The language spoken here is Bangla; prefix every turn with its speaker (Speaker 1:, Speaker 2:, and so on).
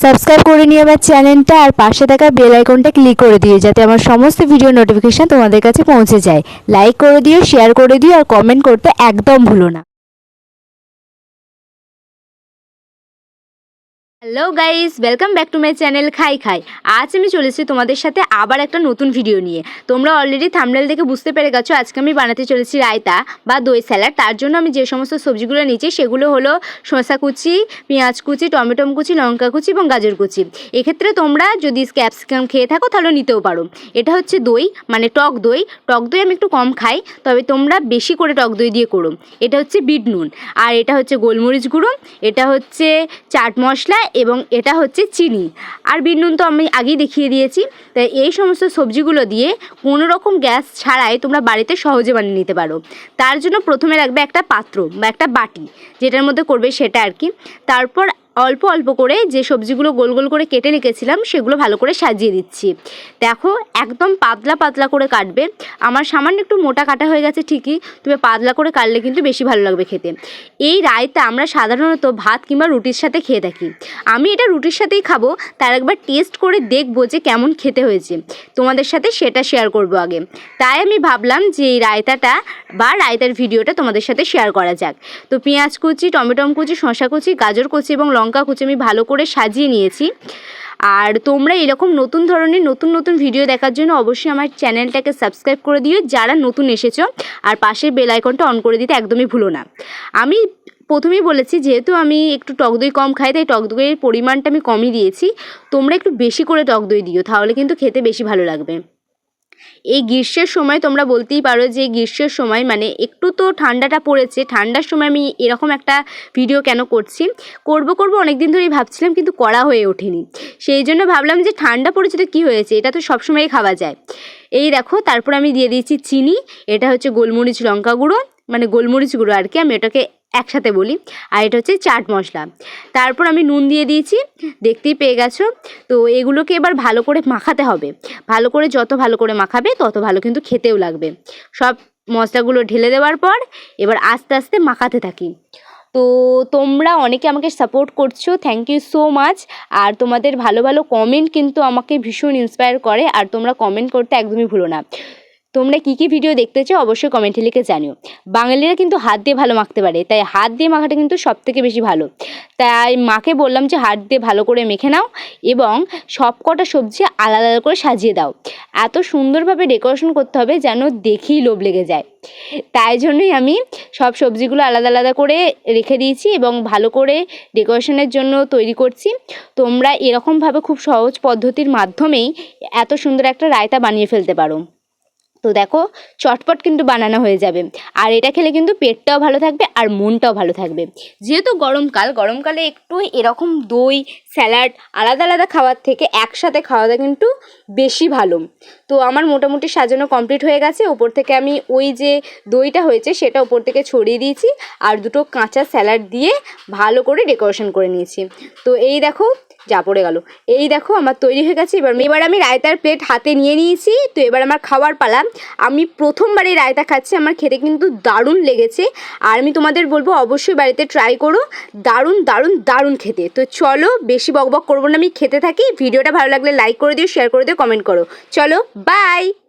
Speaker 1: সাবস্ক্রাইব করে নিয়ে আমার চ্যানেলটা আর পাশে থাকা বেল আইকনটা ক্লিক করে দিও, যাতে আমার সমস্ত ভিডিও নোটিফিকেশান তোমাদের কাছে পৌঁছে যায়। লাইক করে দিও শেয়ার করে দিও আর কমেন্ট করতে একদম ভুলো না। Hello guys welcome back to my channel খাই খাই আজ আমি চলেছি তোমাদের সাথে আবার একটা নতুন ভিডিও নিয়ে। তোমরা অলরেডি থামনেল দেখে বুঝতে পেরে গেছো, আজকে আমি বানাতে চলেছি রায়তা বা দই স্যালাড তার জন্য আমি যে সমস্ত সবজিগুলো নিয়েছি, সেগুলো হলো শসা কুচি, পেঁয়াজ কুচি টমেটো কুচি, লঙ্কা কুচি এবং গাজর কুচি। এক্ষেত্রে তোমরা যদি ক্যাপসিকাম খেয়ে থাকো, তাহলে নিতেও পারো। এটা হচ্ছে দই মানে টক দই। টক দই আমি একটু কম খাই, তবে তোমরা বেশি করে টক দই দিয়ে করো। এটা হচ্ছে বিট নুন। আর এটা হচ্ছে গোলমরিচ গুঁড়ো। এটা হচ্ছে চাট মশলা এবং এটা হচ্ছে চিনি। আর বিট নুন তো আমি আগেই দেখিয়ে দিয়েছি। তাই এই সমস্ত সবজিগুলো দিয়ে কোনো রকম গ্যাস ছাড়াই তোমরা বাড়িতে সহজে বানিয়ে নিতে পারো। তার জন্য প্রথমে রাখবে একটা পাত্র বা একটা বাটি, যেটার মধ্যে করবে সেটা আর কি। তারপর অল্প অল্প করে যে সবজিগুলো গোল গোল করে কেটে রেখেছিলাম, সেগুলো ভালো করে সাজিয়ে দিচ্ছি। দেখো, একদম পাতলা পাতলা করে কাটবে। আমার সামান্য একটু মোটা কাটা হয়ে গেছে ঠিকই, তবে পাতলা করে কাটলে কিন্তু বেশি ভালো লাগবে খেতে। এই রায়তা আমরা সাধারণত ভাত কিংবা রুটির সাথে খেয়ে থাকি। আমি এটা রুটির সাথেই খাব, তার একবার টেস্ট করে দেখব যে কেমন খেতে হয়েছে। তোমাদের সাথে সেটা শেয়ার করব আগে। তাই আমি ভাবলাম যে এই রায়তাটা বা রায়তার ভিডিওটা তোমাদের সাথে শেয়ার করা যাক। তো পেঁয়াজ কুচি, টমেটো কুচি, শসা কুচি, গাজর কুচি এবং লঙ্কা কুচি আমি ভালো করে সাজিয়ে নিয়েছি। আর তোমরা এরকম নতুন ধরনের, নতুন নতুন ভিডিও দেখার জন্য অবশ্যই আমার চ্যানেলটাকে সাবস্ক্রাইব করে দিও, যারা নতুন এসেছ। আর পাশের বেল আইকনটা অন করে দিতে একদমই ভুলো না। আমি প্রথমেই বলেছি, যেহেতু আমি একটু টক দই কম খাই, তাই টক দইয়ের পরিমাণটা আমি কমই দিয়েছি। তোমরা একটু বেশি করে টক দই দিও, তাহলে কিন্তু খেতে বেশি ভালো লাগবে। এই গ্রীষ্মের সময় তোমরা বলতেই পারো যে গ্রীষ্মের সময় মানে একটু তো ঠান্ডাটা পড়েছে। ঠান্ডার সময় আমি এরকম একটা ভিডিও কেন করছি? করব করব অনেক দিন ধরেই ভাবছিলাম কিন্তু করা হয়ে ওঠেনি। সেই জন্য ভাবলাম যে ঠান্ডা পড়েছে তো কী হয়েছে? এটা তো সবসময়ই খাওয়া যায়। এই দেখো, তারপর আমি দিয়ে দিয়েছি চিনি। এটা হচ্ছে গোলমরিচ লঙ্কা গুঁড়ো। মানে গোলমরিচ গুঁড়ো আর কি, আমি এটাকে একসাথে বলি, আর এটা হচ্ছে চাট মশলা। তারপর আমি নুন দিয়ে দিয়েছি, দেখতেই পেয়ে গেছো। তো এগুলোকে এবার ভালো করে মাখাতে হবে। ভালো করে যত ভালো করে মাখাবে, তত ভালো কিন্তু খেতেও লাগবে। সব মশলাগুলো ঢেলে দেওয়ার পর এবার আস্তে আস্তে মাখাতে থাকি। তো তোমরা অনেকে আমাকে সাপোর্ট করছ থ্যাংক ইউ সো মাচ আর তোমাদের ভালো ভালো কমেন্ট কিন্তু আমাকে ভীষণ ইন্সপায়ার করে। আর তোমরা কমেন্ট করতে একদমই ভুলো না। তোমরা কী কী ভিডিও দেখতে চাও অবশ্যই কমেন্টে লিখে জানিও। বাঙালিরা কিন্তু হাত দিয়ে ভালো মাখতে পারে, তাই হাত দিয়ে মাখাটা কিন্তু সব থেকে বেশি ভালো। তাই মাকে বললাম যে হাত দিয়ে ভালো করে মেখে নাও এবং সব কটা সবজি আলাদা আলাদা করে সাজিয়ে দাও। এত সুন্দরভাবে ডেকোরেশন করতে হবে যেন দেখেই লোভ লেগে যায়। তাই জন্যই আমি সব সবজিগুলো আলাদা আলাদা করে রেখে দিয়েছি এবং ভালো করে ডেকোরেশনের জন্য তৈরি করছি। তোমরা এরকমভাবে খুব সহজ পদ্ধতির মাধ্যমেই এত সুন্দর একটা রায়তা বানিয়ে ফেলতে পারো। তো দেখো, চটপট কিন্তু বানানো হয়ে যাবে। আর এটা খেলে কিন্তু পেটটাও ভালো থাকবে আর মনটাও ভালো থাকবে। যেহেতু গরমকাল গরমকালে একটু এরকম দই, স্যালাড, আলাদা আলাদা খাওয়ার থেকে একসাথে খাওয়াটা কিন্তু বেশি ভালো। তো আমার মোটামুটি সাজানো কমপ্লিট হয়ে গেছে। ওপর থেকে আমি ওই যে দইটা হয়েছে সেটা ওপর থেকে ছড়িয়ে দিয়েছি আর দুটো কাঁচা স্যালাড দিয়ে ভালো করে ডেকোরেশন করে নিয়েছি। তো এই দেখো, যা পড়ে গেল। এই দেখো, আমার তৈরি হয়ে গেছে। এবার এবার আমি রায়তার প্লেট হাতে নিয়ে নিয়েছি। তো এবার আমার খাওয়ার পালা। আমি প্রথমবার এই রায়তা খাচ্ছি, আমার খেতে কিন্তু দারুণ লেগেছে। আর আমি তোমাদের বলব, অবশ্যই বাড়িতে ট্রাই করো। দারুণ দারুণ দারুণ খেতে। তো চলো, বেশি বকবক করব না। আমি খেতে থাকি। ভিডিওটা ভালো লাগলে লাইক করে দিও শেয়ার করে দিও কমেন্ট করো। চলো Bye!